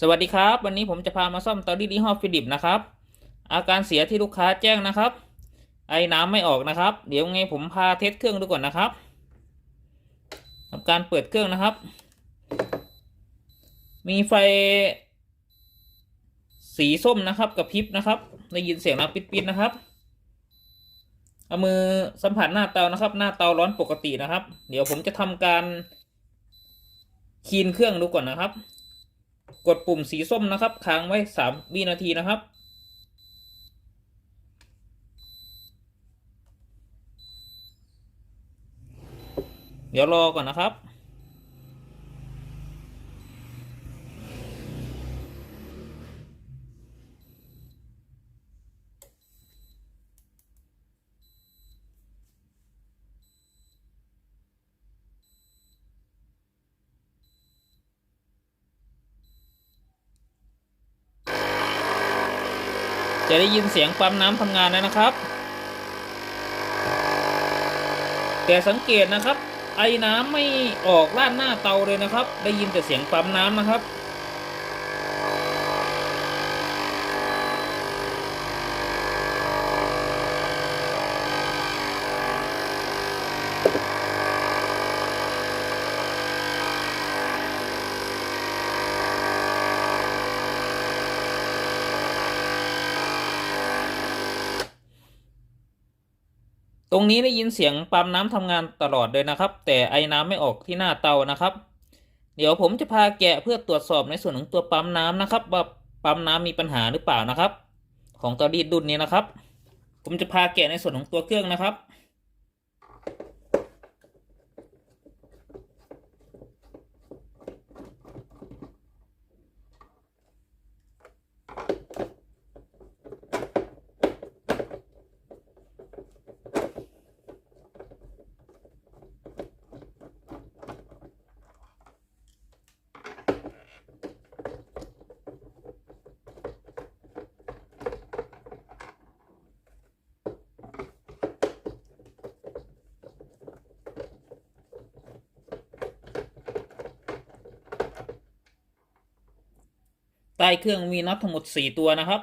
สวัสดีครับ วันนี้ผมจะพามาซ่อมเตารีดยี่ห้อฟิลิปนะครับ อาการเสียที่ลูกค้าแจ้งนะครับ ไอ้น้ำไม่ออกนะครับ เดี๋ยวไงผมพาเทสเครื่องดูก่อนนะครับทำการเปิดเครื่องนะครับ มีไฟ สีส้มนะครับกับพริบนะครับได้ยินเสียงน้ำปิดๆนะครับเอามือสัมผัสหน้าเตานะครับ หน้าเตาร้อนปกตินะครับ เดี๋ยวผมจะทำการคีนเครื่องดูก่อนนะครับ กดปุ่มสีส้มนะครับ ค้างไว้สามวินาทีนะครับ เดี๋ยวรอก่อนนะครับ จะได้ยินเสียงปั๊มน้ำทำงานแล้วนะครับ แต่สังเกตนะครับ ไอ้น้ำไม่ออกล้านหน้าเตาเลยนะครับ ได้ยินแต่เสียงปั๊มน้ำนะครับ ตรงนี้ได้ยินเสียงปั๊มน้ำทำงานตลอดเลยนะครับ แต่ไอ้น้ำไม่ออกที่หน้าเตานะครับ เดี๋ยวผมจะพาแกะเพื่อตรวจสอบในส่วนของตัวปั๊มน้ำนะครับ ว่าปั๊มน้ำมีปัญหาหรือเปล่านะครับ ของเตารีดรุ่นนี้นะครับ ผมจะพาแกะในส่วนของตัวเครื่องนะครับ ใต้เครื่องมีน็อตทั้งหมดสี่ตัวนะครับ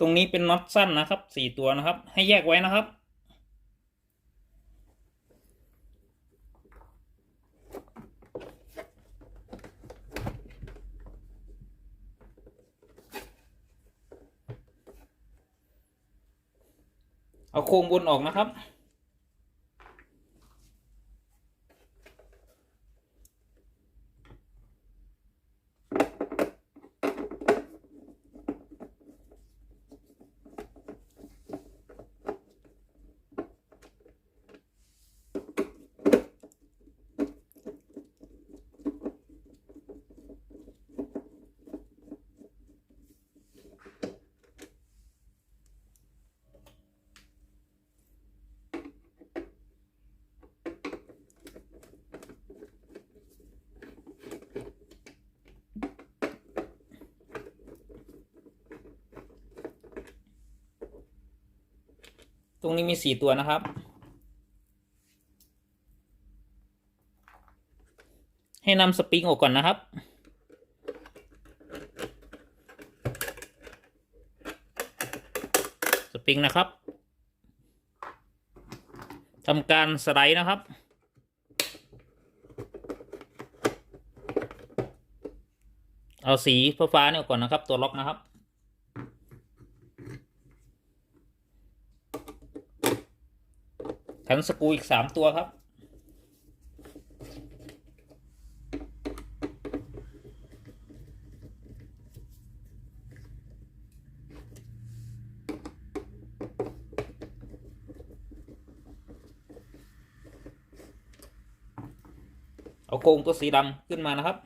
ตรงนี้เป็นน็อตสั้นนะครับสี่ตัวนะครับ ให้แยกไว้นะครับ เอาโครงบนออกนะครับ ตรงนี้มีสี่ตัวนะครับ ให้นำสปริงออกก่อนนะครับ สปริงนะครับทำการสไลด์นะครับเอาสีฟ้าเนี่ยก่อนนะครับ ตัวล็อกนะครับ แผ่นสกูอีกสามตัวครับ เอาโครงตัวสีดำขึ้นมานะครับ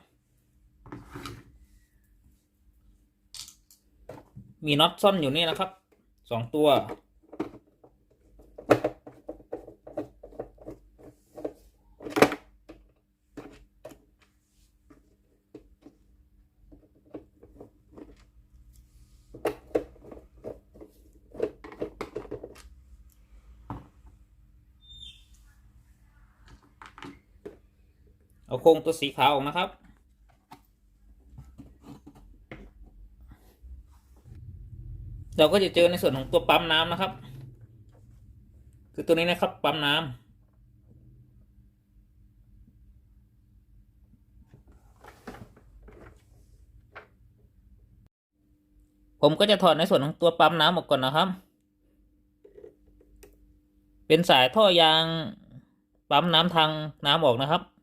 มีน็อตซ่อนอยู่นี่นะครับสองตัว เอาโครงตัวสีขาวออกนะครับ เราก็จะเจอในส่วนของตัวปั๊มน้ำนะครับ คือตัวนี้นะครับปั๊มน้ำผมก็จะถอดในส่วนของตัวปั๊มน้ำออกก่อนนะครับ เป็นสายท่อยางปั๊มน้ำทางน้ำออกนะครับ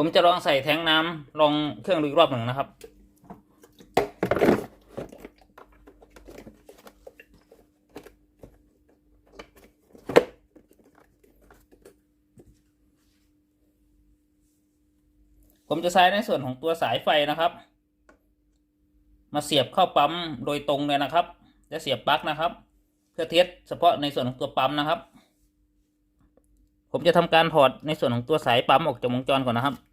ผมจะลองใส่แทงน้ำลองเครื่องดูอีกรอบหนึ่งนะครับ ผมจะใช้ในส่วนของตัวสายไฟนะครับ มาเสียบเข้าปั๊มโดยตรงเลยนะครับ จะเสียบปลั๊กนะครับ เพื่อเทสเฉพาะในส่วนของตัวปั๊มนะครับผมจะทำการถอดในส่วนของตัวสายปั๊มออกจากวงจรก่อนนะครับ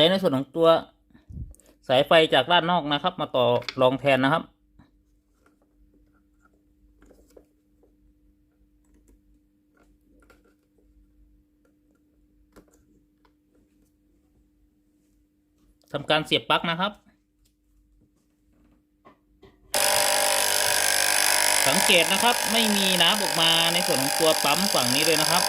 ใส่ในส่วนของตัวสายไฟจากด้านนอกนะครับ มาต่อรองแทนนะครับ ทำการเสียบปลั๊กนะครับ สังเกตนะครับไม่มีน้ำออกมาในส่วนของตัวปั๊มฝั่งนี้เลยนะครับ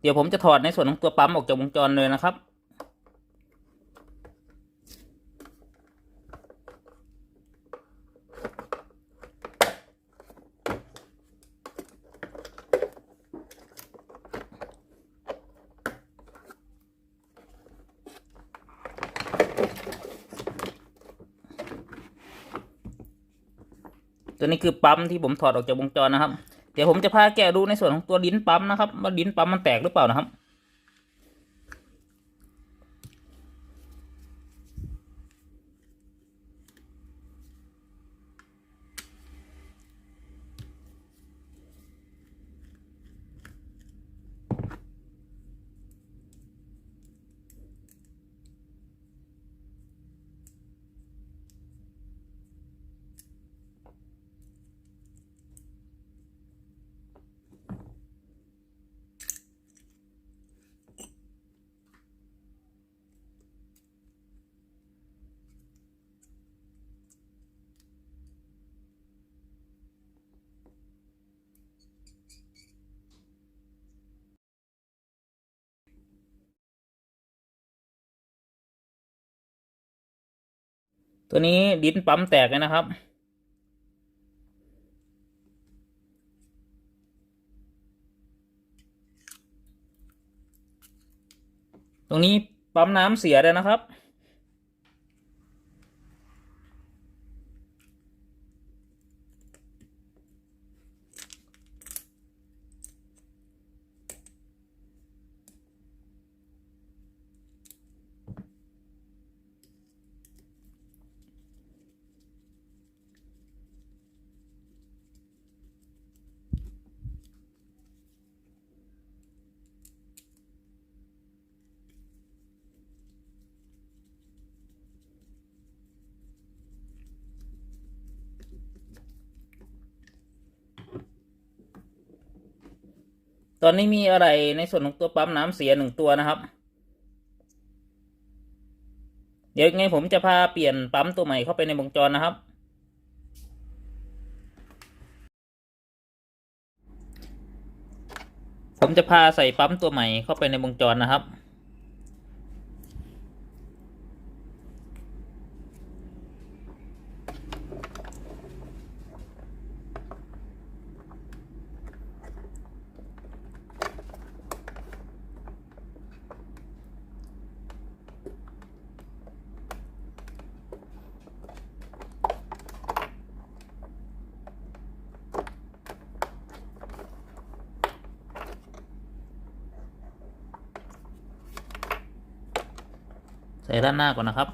เดี๋ยวผมจะถอดในส่วนของตัวปั๊มออกจากวงจรเลยนะครับ ตัวนี้คือปั๊มที่ผมถอดออกจากวงจรนะครับ เดี๋ยวผมจะพาแกะดูในส่วนของตัวลิ้นปั๊มนะครับว่าลิ้นปั๊มมันแตกหรือเปล่านะครับ ตัวนี้ดิ้นปั๊มแตกเลยนะครับ ตรงนี้ปั๊มน้ำเสียเลยนะครับ ตอนนี้มีอะไรในส่วนของตัวปั๊มน้ำเสียหนึ่งตัวนะครับ เดี๋ยวไงผมจะพาเปลี่ยนปั๊มตัวใหม่เข้าไปในวงจรนะครับ ผมจะพาใส่ปั๊มตัวใหม่เข้าไปในวงจรนะครับ ใส่ด้านหน้าก่อนนะครับ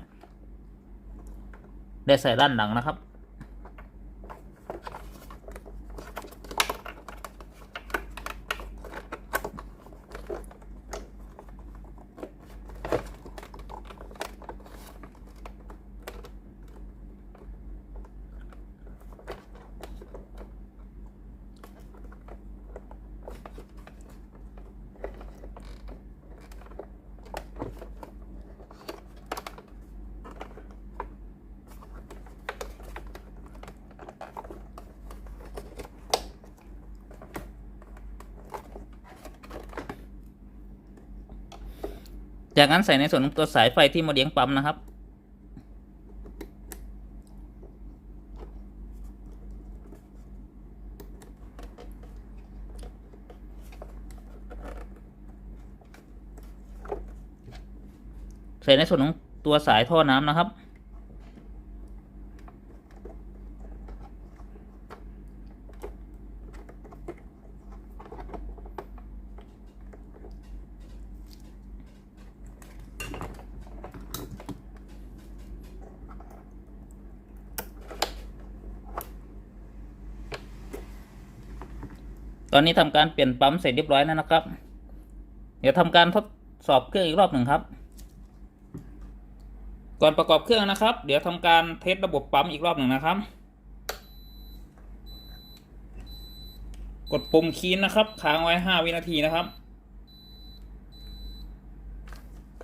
ได้ใส่ด้านหลังนะครับ จากนั้นใส่ในส่วนของตัวสายไฟที่มาเลี้ยงปั๊มนะครับ ใส่ในส่วนของตัวสายท่อน้ำนะครับ ตอนนี้ทำการเปลี่ยนปั๊มเสร็จเรียบร้อยแล้วนะครับ เดี๋ยวทำการทดสอบเครื่องอีกรอบหนึ่งครับ ก่อนประกอบเครื่องนะครับ เดี๋ยวทำการเทสระบบปั๊มอีกรอบหนึ่งนะครับ กดปุ่มคีย์นะครับค้างไว้ห้าวินาทีนะครับ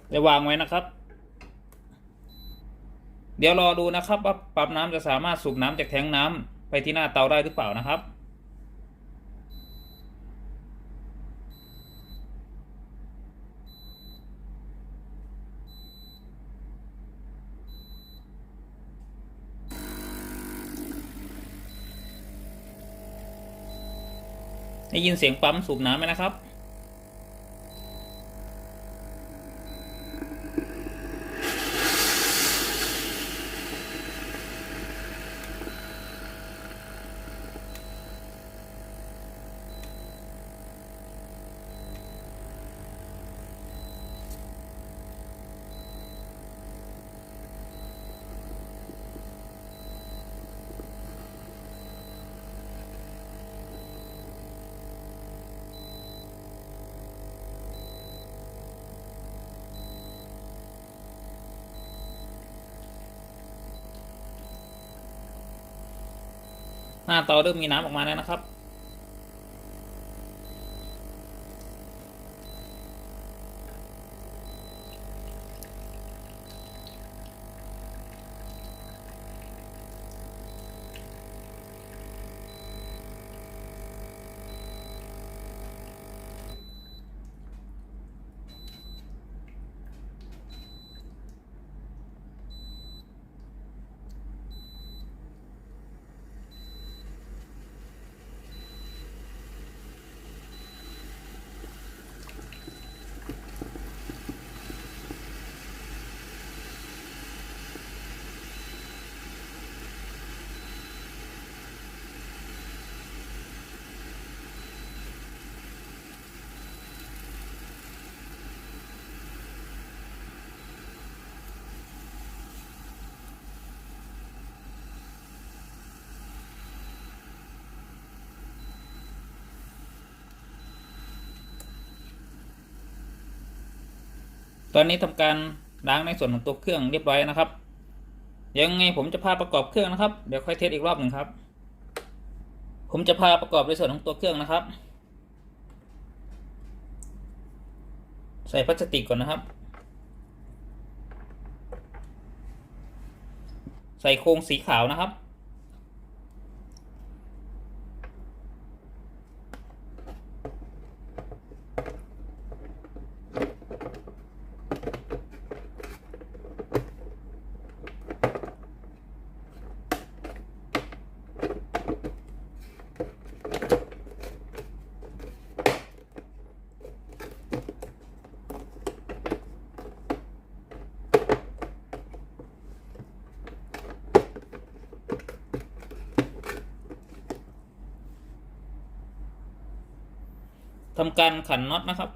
เดี๋ยววางไว้นะครับ เดี๋ยวรอดูนะครับว่าปั๊มน้ำจะสามารถสูบน้ำจากแทงน้ำไปที่หน้าเตาได้หรือเปล่านะครับ ได้ยินเสียงปั๊มสูบน้ำไหมนะครับ หน้าเตาเริ่มมีน้ำออกมาแล้วนะครับ ตอนนี้ทำการล้างในส่วนของตัวเครื่องเรียบร้อยนะครับ ยังไงผมจะพาประกอบเครื่องนะครับ เดี๋ยวค่อยเทสอีกรอบหนึ่งครับ ผมจะพาประกอบในส่วนของตัวเครื่องนะครับ ใส่พลาสติกก่อนนะครับ ใส่โครงสีขาวนะครับ การขันน็อตนะครับ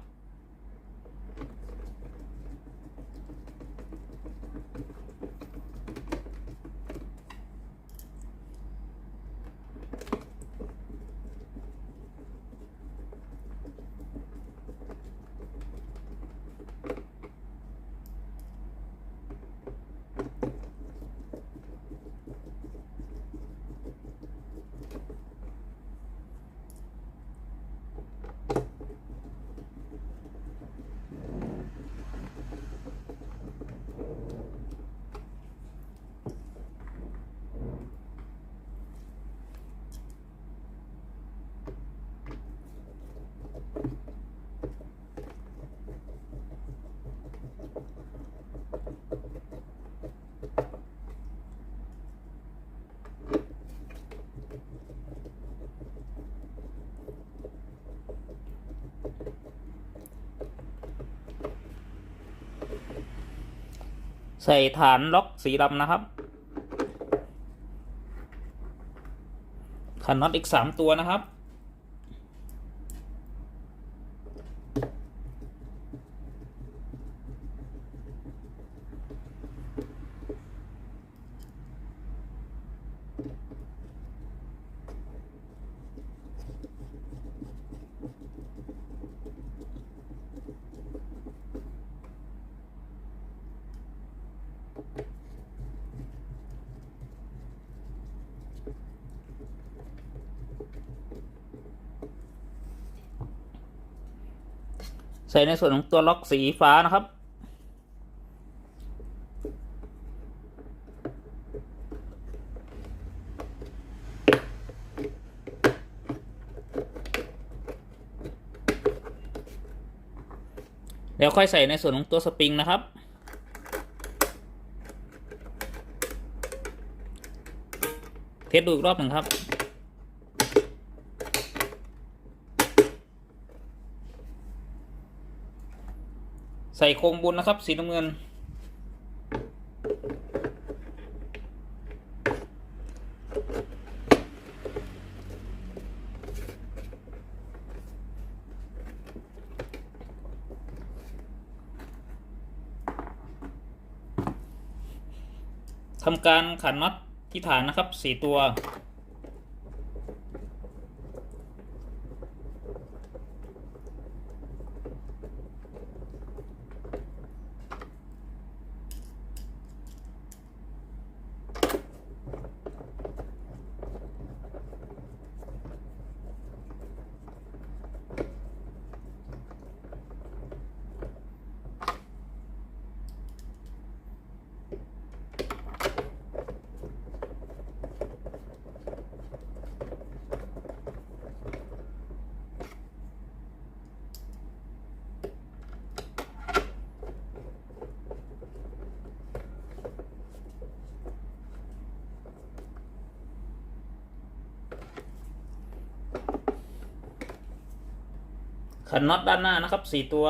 ใส่ฐานล็อกสีดำนะครับขันน็อตอีกสามตัวนะครับ ใส่ในส่วนของตัวล็อกสีฟ้านะครับ แล้วค่อยใส่ในส่วนของตัวสปริงนะครับเทสดูอีกรอบหนึ่งครับ ใส่โครงบุญนะครับ สีน้ำเงิน ทำการขันน็อตที่ฐานนะครับสี่ตัว ขันน็อตด้านหน้านะครับสี่ตัว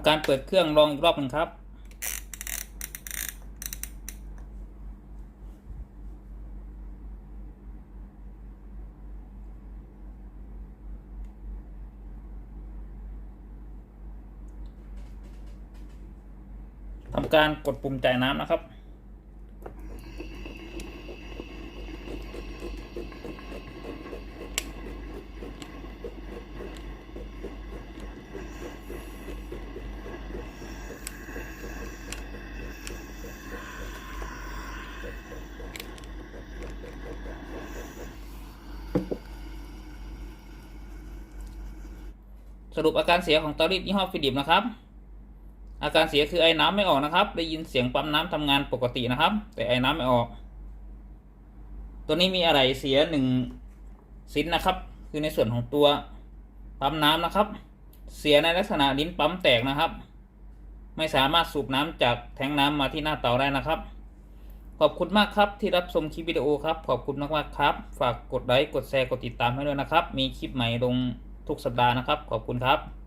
ำการเปิดเครื่องลองอีกรอบหนึ่งครับ ทำการกดปุ่มจ่ายน้ำนะครับ รุปอาการเสียของเตารีดยี่ห้อฟิลิปนะครับ อาการเสียคือไอ้น้ำไม่ออกนะครับ ได้ยินเสียงปั๊มน้ำทำงานปกตินะครับ แต่ไอ้น้ำไม่ออก ตัวนี้มีอะไรเสียหนึ่งสิ้นนะครับ คือในส่วนของตัวปั๊มน้ำนะครับ เสียในลักษณะลิ้นปั๊มแตกนะครับ ไม่สามารถสูบน้ำจากแทงน้ำมาที่หน้าเตาได้นะครับ ขอบคุณมากครับที่รับชมคลิปวิดีโอครับ ขอบคุณมากๆครับ ฝากกดไลค์กดแชร์กดติดตามให้ด้วยนะครับ มีคลิปใหม่ลง ทุกสัปดาห์นะครับ ขอบคุณครับ